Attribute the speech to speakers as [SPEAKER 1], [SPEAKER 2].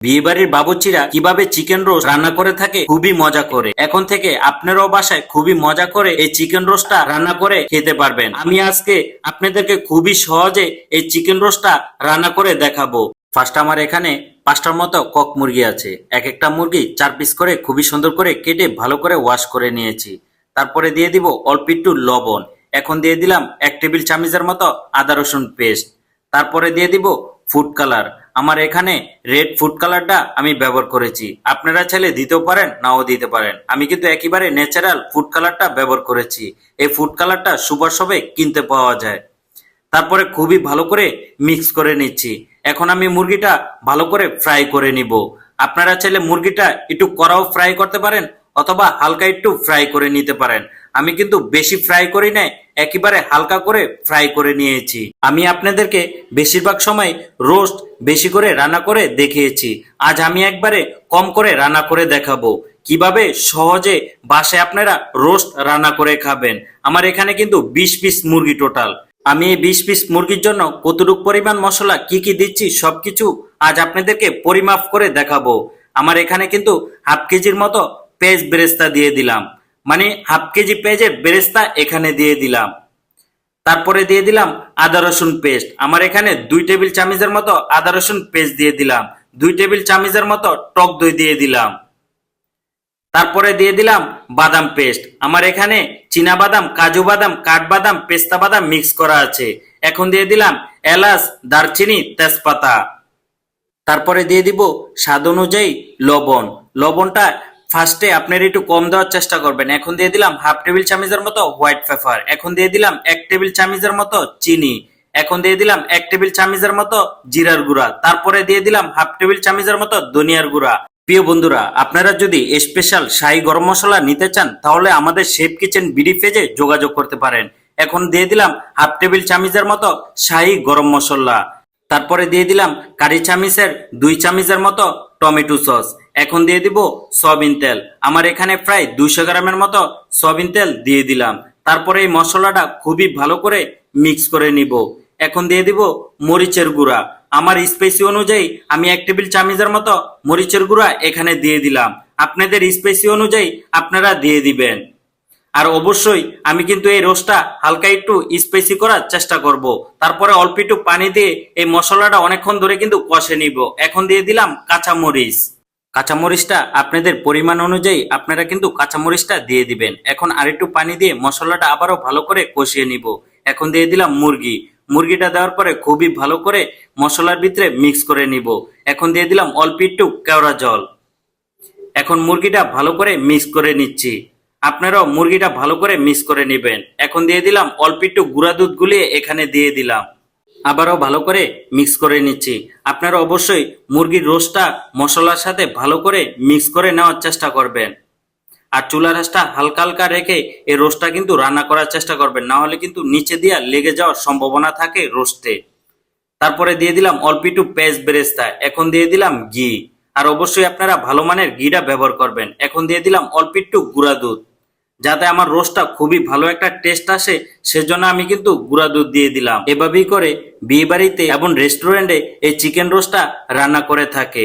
[SPEAKER 1] বিয়েবাড়ির বাবুচিরা কীভাবে chicken roast রান্না করে থাকে খুবই মজা করে। এখন থেকে আপনারাও বাসায় খুবই মজা করে এই চিকেন রোস্টটা রান্না করে খেতে পারবেন। আমি আজকে আপনাদেরকে খুবই সহজে এই চিকেন রোস্টটা রান্না করে দেখাবো। ফার্স্ট আমার এখানে পাঁচটার মতো কক মুরগি আছে। এক একটা মুরগি চার পিস করে খুবই সুন্দর করে কেটে ভালো করে ওয়াশ করে নিয়েছি। তারপরে দিয়ে দিব অল্প একটু লবণ। এখন দিয়ে দিলাম এক টেবিল চামচের মতো আদা রসুন পেস্ট তারপরে দিয়ে দিব ফুড কালার আমার এখানে রেড ফুড কালারটা আমি ব্যবহার করেছি। আপনারা চাইলে দিতেও পারেন, নাও দিতে পারেন। আমি কিন্তু একেবারে ন্যাচারাল ফুড কালারটা ব্যবহার করেছি। এই ফুড কালারটা সুপার শপে কিনতে পাওয়া যায়। তারপরে খুবই ভালো করে মিক্স করে নিচ্ছি। এখন আমি মুরগিটা ভালো করে ফ্রাই করে নিব। আপনারা চাইলে মুরগিটা একটু কড়াও ফ্রাই করতে পারেন অথবা হালকা একটু ফ্রাই করে নিতে পারেন। আমি কিন্তু বেশি ফ্রাই করি নাই, একেবারে হালকা করে ফ্রাই করে নিয়েছি। আমি আপনাদেরকে বেশিরভাগ সময় রোস্ট বেশি করে রান্না করে দেখিয়েছি। আজ আমি একবারে কম করে রান্না করে দেখাবো। কীভাবে সহজে বাসায় আপনারা রোস্ট রান্না করে খাবেন। আমার এখানে কিন্তু বিশ পিস মুরগি টোটাল আমি এই বিশ পিস মুরগির জন্য কতটুকু পরিমাণ মশলা, কি কি দিচ্ছি, সবকিছু আজ আপনাদেরকে পরিমাপ করে দেখাবো। আমার এখানে কিন্তু হাফ কেজির মতো পেঁয়াজ বেরেস্তা দিয়ে দিলাম। মানে হাফ কেজি পেঁয়াজের বেরেস্তা এখানে দিয়ে দিলাম। তারপরে দিয়ে দিলাম আদা রসুন পেস্ট আমার এখানে দুই টেবিল চামচের মতো আদা রসুন পেস্ট দিয়ে দিলাম। দুই টেবিল চামচের মতো টক দই দিয়ে দিলাম। তারপরে দিয়ে দিলাম বাদাম পেস্ট আমার এখানে চীনা বাদাম, কাজু বাদাম কাঠবাদাম পেস্তা বাদাম মিক্স করা আছে। এখন দিয়ে দিলাম এলাচ, দারচিনি, তেজপাতা। তারপরে দিয়ে দিব স্বাদ অনুযায়ী লবণ। লবণটা ফার্স্টে আপনার একটু কম দেওয়ার চেষ্টা করবেন। এখন দিয়ে দিলাম হাফ টেবিল চামচের মতো হোয়াইট পেপার এখন দিয়ে দিলাম এক টেবিল চামচের মতো চিনি। এখন দিয়ে দিলাম এক টেবিল চামচের মতো জিরার গুঁড়া। তারপরে দিয়ে দিলাম হাফ টেবিল চামচের মতো ধনিয়ার গুঁড়া। প্রিয় বন্ধুরা, আপনারা যদি স্পেশাল শাহি গরম মশলা নিতে চান, তাহলে আমাদের শেফ কিচেন বিডি পেজে যোগাযোগ করতে পারেন। এখন দিয়ে দিলাম হাফ টেবিল চামচের মতো শাহি গরম মশলা। তারপরে দিয়ে দিলাম কারি চামিচের দুই চামিচের মতো টমেটো সস। এখন দিয়ে দিব সয়াবিন তেল। আমার এখানে প্রায় দুশো গ্রামের মতো সয়াবিন তেল দিয়ে দিলাম। তারপরে এই মশলাটা খুবই ভালো করে মিক্স করে নিব। এখন দিয়ে দিব মরিচের গুঁড়া। আমার স্পেসি অনুযায়ী আমি এক টেবিল চামিচের মতো মরিচের গুঁড়া এখানে দিয়ে দিলাম। আপনাদের স্পেসি অনুযায়ী আপনারা দিয়ে দিবেন। আর অবশ্যই আমি কিন্তু এই রোস্টটা হালকা একটু স্পেসি করার চেষ্টা করব। তারপরে অল্প একটু পানি দিয়ে এই মশলাটা অনেকক্ষণ ধরে কিন্তু কষে নিব। এখন দিয়ে দিলাম কাঁচামরিচ। কাঁচামরিচটা আপনাদের পরিমাণ অনুযায়ী আপনারা কিন্তু কাঁচামরিচটা দিয়ে দিবেন। এখন আরেকটু পানি দিয়ে মশলাটা আবারও ভালো করে কষিয়ে নিব। এখন দিয়ে দিলাম মুরগি। মুরগিটা দেওয়ার পরে খুবই ভালো করে মশলার ভিতরে মিক্স করে নিব। এখন দিয়ে দিলাম অল্প একটু কেওড়া জল। এখন মুরগিটা ভালো করে মিক্স করে নিচ্ছি। আপনারাও মুরগিটা ভালো করে মিক্স করে নেবেন। এখন দিয়ে দিলাম অল্প একটু গুঁড়া দুধ গুলিয়ে এখানে দিয়ে দিলাম। আবারও ভালো করে মিক্স করে নিচ্ছি। আপনারা অবশ্যই মুরগির রোস্টটা মশলার সাথে ভালো করে মিক্স করে নেওয়ার চেষ্টা করবেন। আর চুলার রাসটা হালকা হালকা রেখে এই রোস্টটা কিন্তু রান্না করার চেষ্টা করবেন। না হলে কিন্তু নিচে দিয়া লেগে যাওয়ার সম্ভাবনা থাকে রোস্টে তারপরে দিয়ে দিলাম অল্প একটু পেঁয়াজ বেরেস্তা। এখন দিয়ে দিলাম ঘি। আর অবশ্যই আপনারা ভালো মানের ঘিটা ব্যবহার করবেন। এখন দিয়ে দিলাম অল্প একটু গুঁড়া দুধ। যাতে আমার রোস্টটা খুবই ভালো একটা টেস্ট আসে, সেজন্য আমি কিন্তু গুঁড়া দুধ দিয়ে দিলাম। এভাবেই করে বিয়ে বাড়িতে এবং রেস্টুরেন্টে এই চিকেন রোস্টটা রান্না করে থাকে।